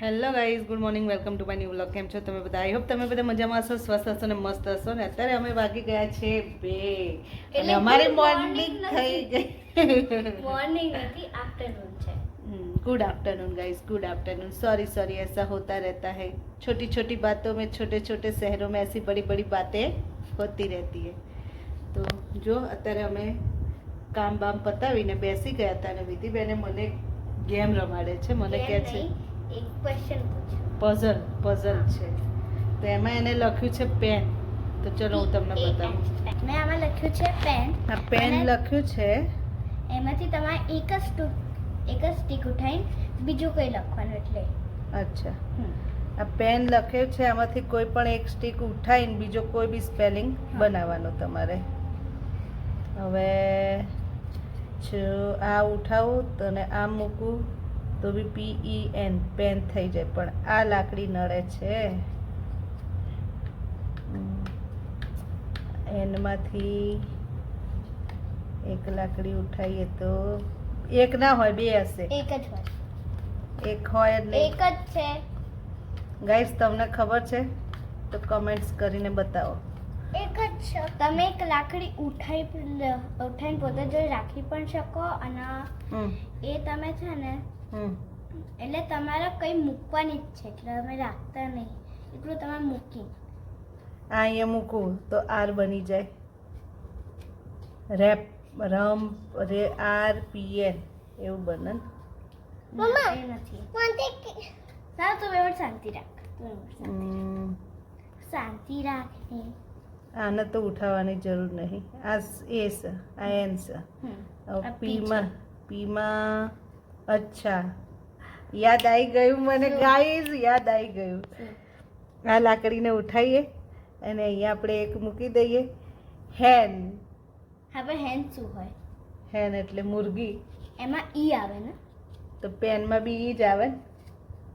hello guys good morning welcome to my new vlog કેમ છો તમે બધા આઈ હોપ તમે બધા મજામાં હશો સ્વસ્થ હશો ને મસ્ત હશો ને અત્યારે અમે વાગી ગયા છે બે અને એટલે અમારી good મોર્નિંગ morning થઈ ગઈ मॉर्निंग नहीं आफ्टरनून है good afternoon guys good afternoon sorry sorry ऐसा होता रहता है छोटी छोटी बातों में छोटे छोटे शहरों में ऐसी बड़ी बड़ी बातें होती रहती है તો જો અત્યારે અમે કામ બામ પતાવીને બેસી ગયા હતા અને વિધિબેને મને ગેમ રમાડે છે મને કહે છે એક ક્વેશ્ચન પઝલ પઝલ છે. તો એમાં એને લખ્યું છે પેન તો ચલો હું તમને બતાવું. મેં આમાં લખ્યું છે પેન આ પેન લખ્યું છે. એમાંથી તમારે એક જ એક જ સ્ટીક ઉઠાવીને બીજું કંઈ લખવાનું એટલે. અચ્છા. આ પેન લખ્યું છે આમાંથી કોઈ પણ એક સ્ટીક ઉઠાવીને બીજો કોઈ બી સ્પેલિંગ બનાવવાનો તમારે. હવે જો આ ઉઠાવું તને આ મૂકું. તો બી પીઈ એન પેન થઈ જાય. પણ આ લાકડી નડે છે. એનમાંથી એક લાકડી ઉઠાવીએ તો એક ના હોય બે હશે. એક જ હોય. એક હોય એટલે એક જ છે. ગાઈસ તમને ખબર છે? તો કમેન્ટ્સ કરીને બતાવો. એક જ છે. તમે એક લાકડી ઉઠાઈ ઉઠાઈને પોતે જોઈ રાખી પણ શકો અને એ તમે છે ને એટલે તમારે કંઈ મૂકવાની જ છે એટલે અમે રાખતા નહીં. એટલું તમે મૂકી. આ અહીંયા મૂકું તો આર બની જાય. રેપ રમ રે આર પી એન એવું બને મમ્મા એ નથી. સારું તો વ્યવહાર શાંતિ રાખ. શાંતિ- હમ, શાંતિ રાખ આને તો ઉઠાવવાની જરૂર નહીં. આ એ છે આ એન છે પીમાં પીમાં અચ્છા. યાદ આવી ગયું મને ગાઈઝ યાદ આવી ગયું. આ લાકડીને ઉઠાવીએ અને અહીંયા આપણે એક મૂકી દઈએ. હેન. હા પણ હેન શું હોય? હેન એટલે મુરગી. એમાં ઈ આવે ને? તો પેનમાં બી ઈ જ આવે. ને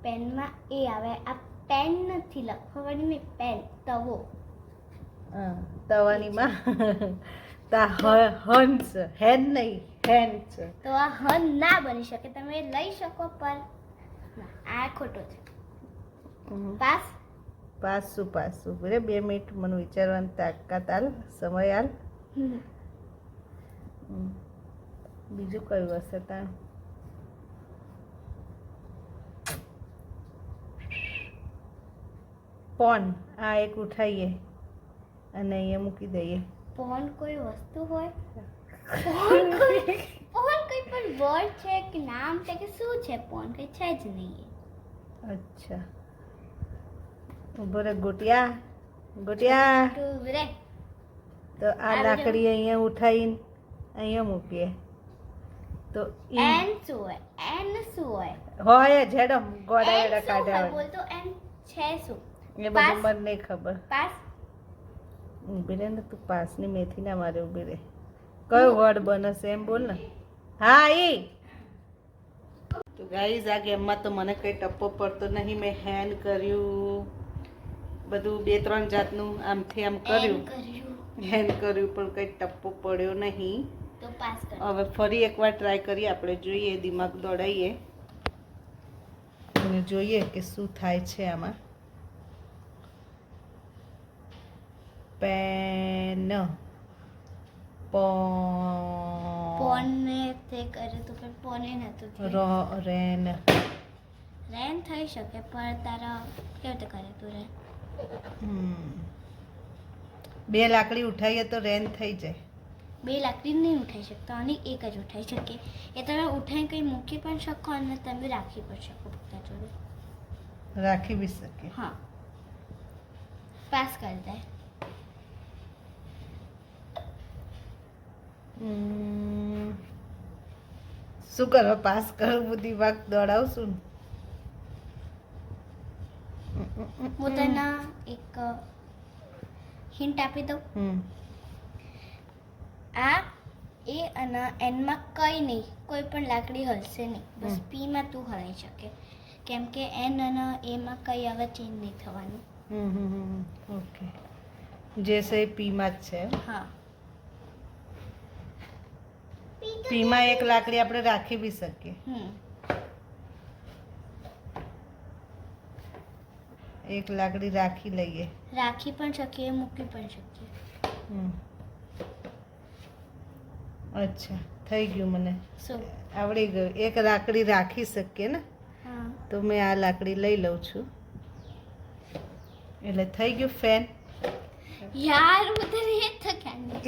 પેનમાં એ આવે. આ પેન નથી લખવાની નહીં પેન તવો. હા, તવાનીમાં તા હંસ. હેન નહીં. હેન છે. તો આ હન ના બની શકે. તમે લઈ શકો પણ આ ખોટો છે. પાસ? પાસું પાસું. બરે બે મિનિટ મને વિચારવાની તાકાત આલ સમય. હમ. બીજું કયું હશે ત્યાં પોન આ એક ઉઠાવીએ અને અહીંયા મૂકી દઈએ. પોન કોઈ વસ્તુ હોય? પોન કોઈ પોન કોઈ પણ વર્ડ છે કે નામ છે કે શું છે પોન કઈ છે જ નહીં. અચ્છા. ઉભરે ગોટિયા ગોટિયા. ઉભરે તો આ લાકડી અહીંયા ઉઠાઈને અહીંયા મૂકીએ. તો એન શું હોય? એન શું હોય? હોય જ હેડમ ગોડા એડા હોય? કાઢ્યા હોય બોલતો એન છે શું? એ બધું મને નહીં ખબર. પાસ ઊભી રહે ને તું પાસની મેથી ના મારે ઊભી રહે. કયો વર્ડ બનશે એમ બોલ ને. હા એ તો ગાઈઝ આ ગેમમાં તો મને કંઈ ટપ્પો પડતો નહીં મેં હેન્ડ કર્યું. બધું બે ત્રણ જાતનું આમથી આમ કર્યું. કર્યું. હેન્ડ કર્યું પણ કંઈ ટપ્પો પડ્યો નહીં. તો પાસ કર. હવે ફરી એકવાર ટ્રાય કરીએ આપણે જોઈએ દિમાગ દોડાઈએ. અને જોઈએ કે શું થાય છે આમાં. પેન પોન પોનને તે કરે તો પણ પોને નતું થયું. રો રેન. રેન થઈ શકે પણ તારા કેવી રીતે કરે તું રેન. બે લાકડી ઉઠાવીએ તો રેન થઈ જાય. બે લાકડી નહીં ઉઠાઈ શકતા અને એક જ ઉઠાઈ શકે. એ તમે ઉઠાઈને કંઈ મૂકી પણ શકો અને તમે રાખી પણ શકો પોતા જોડે. રાખી બી શકે. હા. પાસ કરી દે. શું કરો? પાસ કરો હું દિમાગ દોડાવશું હું તને એક હિન્ટ આપી દઉં. આ એ અને એનમાં કંઈ નહીં. કોઈ પણ લાકડી હલશે નહીં. બસ પીમાં તું હલાઈ શકે. કેમ કે એન અને એમાં કંઈ હવે ચેન્જ નહીં થવાનું. હમ હમ હમ ઓકે જે છે પીમાં જ છે હા. પીમાં એક લાકડી આપણે રાખી બી શકીએ. એક લાકડી રાખી લઈએ. રાખી પણ શકીએ મૂકી પણ શકીએ. અચ્છા થઈ ગયું મને. આવડી ગયું. એક લાકડી રાખી શકીએ ને? તો મેં આ લાકડી લઈ લઉં છું. એટલે થઈ ગયું ફેન? યાર ઉધર એ થકાની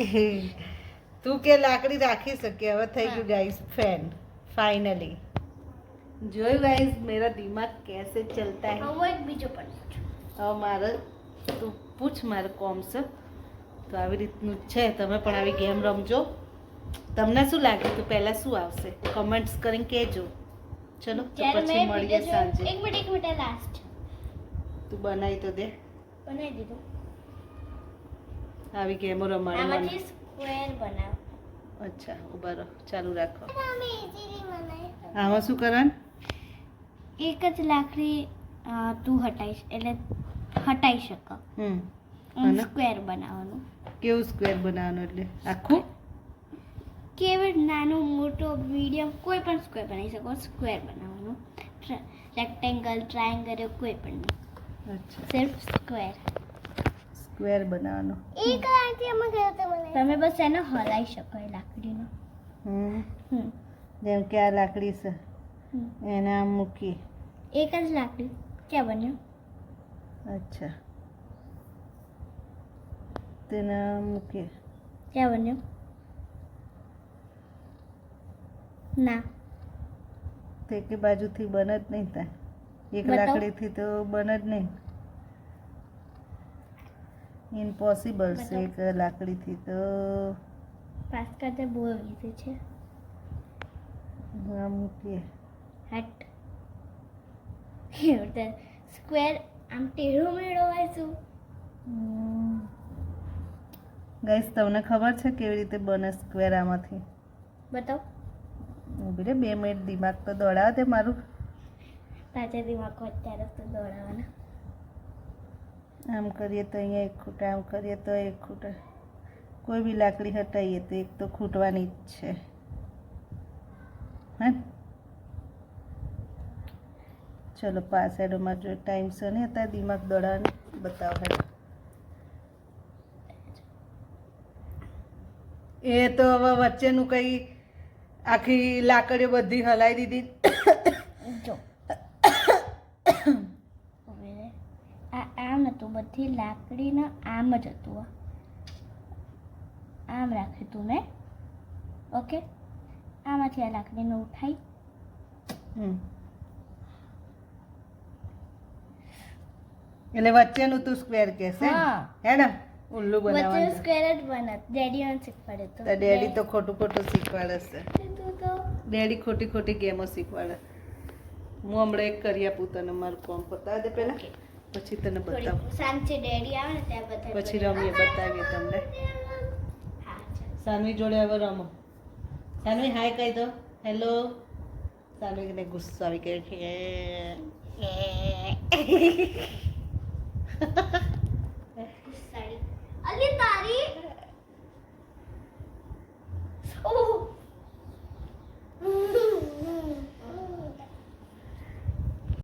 તું કે લાકડી રાખી શકે હવે થઈ ગયું ગાઈઝ ફેન ફાઇનલી જોયું ગાઈઝ મેરા દિમાગ કેસે ચલતા હે? હવે એક બીજો પણ હવે મારે તું પૂછ મારે કોન્સેપ્ટ તો આવી રીતનું છે તમે પણ આવી ગેમ રમજો. તમને શું લાગે? તો પહેલાં શું આવશે? કમેન્ટ્સ કરીને કહેજો. ચલો તો પછી મળીએ સાંજે. એક મિનિટ એક મિનિટ લાસ્ટ તું બનાવી તો દે. બનાવી દીધું. આવી ગેમો રમાડવાની. સ્ક્વેર બનાવ. અચ્છા ઊભા રહો ચાલુ રાખો. આમાં શું કરવાનું? એક જ લાકડી તું હટાઈશ એટલે હટાઈ શક. હમ? સ્ક્વેર બનાવવાનું. કેવું સ્ક્વેર બનાવવાનું એટલે? આખું? કેવળ નાનો મોટો મીડિયમ કોઈ પણ સ્ક્વેર બનાવી શકો સ્ક્વેર બનાવવાનું. રેક્ટેંગલ ટ્રાયંગલ કોઈ પણ. અચ્છા. સિર્ફ સ્ક્વેર સ્ક્વેર બનાવવાનું. તમે બસ એને હલાઈ શકો એ લાકડીનો. હમ. જેમ કે આ લાકડી છે. એને આમ મૂકી. એક જ લાકડી. ક્યાં બન્યું? અચ્છા. તેને આમ મૂકીએ. ક્યાં બન્યું? ના. તે કે બાજુથી બને જ નહીં થાય એક. લાકડીથી તો બને જ નહીં. ઇમ્પોસિબલ છે. એક લાકડીથી તો. પાસ કરતે બહુ ઇઝી છે. હા મૂકીએ. હટ. સ્ક્વેર આમ ટેઢો મેળો હોય ગાઈસ તમને ખબર છે કેવી રીતે બને સ્ક્વેર આમાંથી? બતાવ. ઊભી રે બે મિનિટ દિમાગ તો દોડાવે તે મારું. તાજા દિમાગ અત્યારે તો દોડાવવાના આમ કરીએ તો અહીંયા એક ખૂટા, આમ કરીએ તો એક ખૂટા. કોઈ બી લાકડી હટાવીએ તો એક તો ખૂટવાની જ છે. હે? ચલો પાસેડોમાં જો ટાઈમ છે ને હતા દિમાગ દોડાને બતાવો એ તો હવે વચ્ચેનું કંઈ આખી લાકડીઓ બધી હલાવી દીધી. જો. આમ હતું બધી લાકડીના આમ જ હતું આમ રાખ્યું તું મેં. ઓકે? આમાંથી આ લાકડીને ઉઠાઈ એટલે વચ્ચેનું તું સ્ક્વેર કહેશે હા. ને ઉલ્લુ વચ્ચે બનાવવાનું સ્ક્વેર જ બનત ડેડી મને શીખવાડે તો. તો ડેડી તો ખોટું ખોટું શીખવાડે છે. તો ડેડી ખોટી ખોટી ગેમો શીખવાડે. હું હમણાં એક કરી આપું તને મારું કોમ પતાવી દે પહેલા. પછી તને બતાવું. સાંજે ડેડી આવે ને ત્યાં બધા પછી રમીએ બતાવીએ તમને. સાનવી જોડે હવે રમો. સાનવી હાય કહી દો. હેલો સાનવીને ગુસ્સો આવી ગયો છે. અલી તારી